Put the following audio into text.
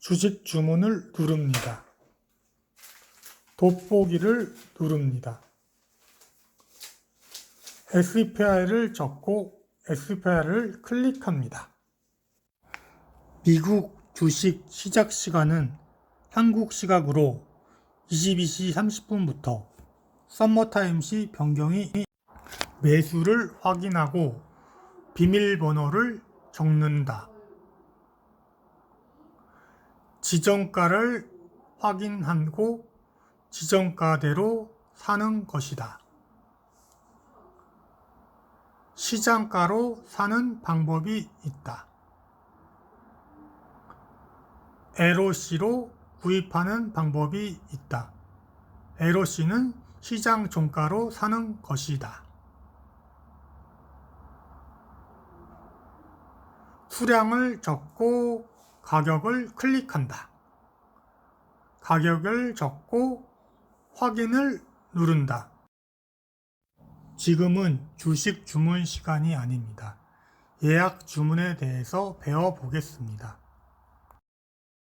주식 주문을 누릅니다. 돋보기를 누릅니다. SPI를 적고 SPI를 클릭합니다. 미국 주식 시작 시간은 한국 시각으로 22시 30분부터 썸머타임 시 변경이 매수를 확인하고 비밀번호를 적는다. 지정가를 확인하고 지정가대로 사는 것이다. 시장가로 사는 방법이 있다. LOC로 구입하는 방법이 있다. LOC는 시장 종가로 사는 것이다. 수량을 적고 가격을 클릭한다. 가격을 적고 확인을 누른다. 지금은 주식 주문 시간이 아닙니다. 예약 주문에 대해서 배워보겠습니다.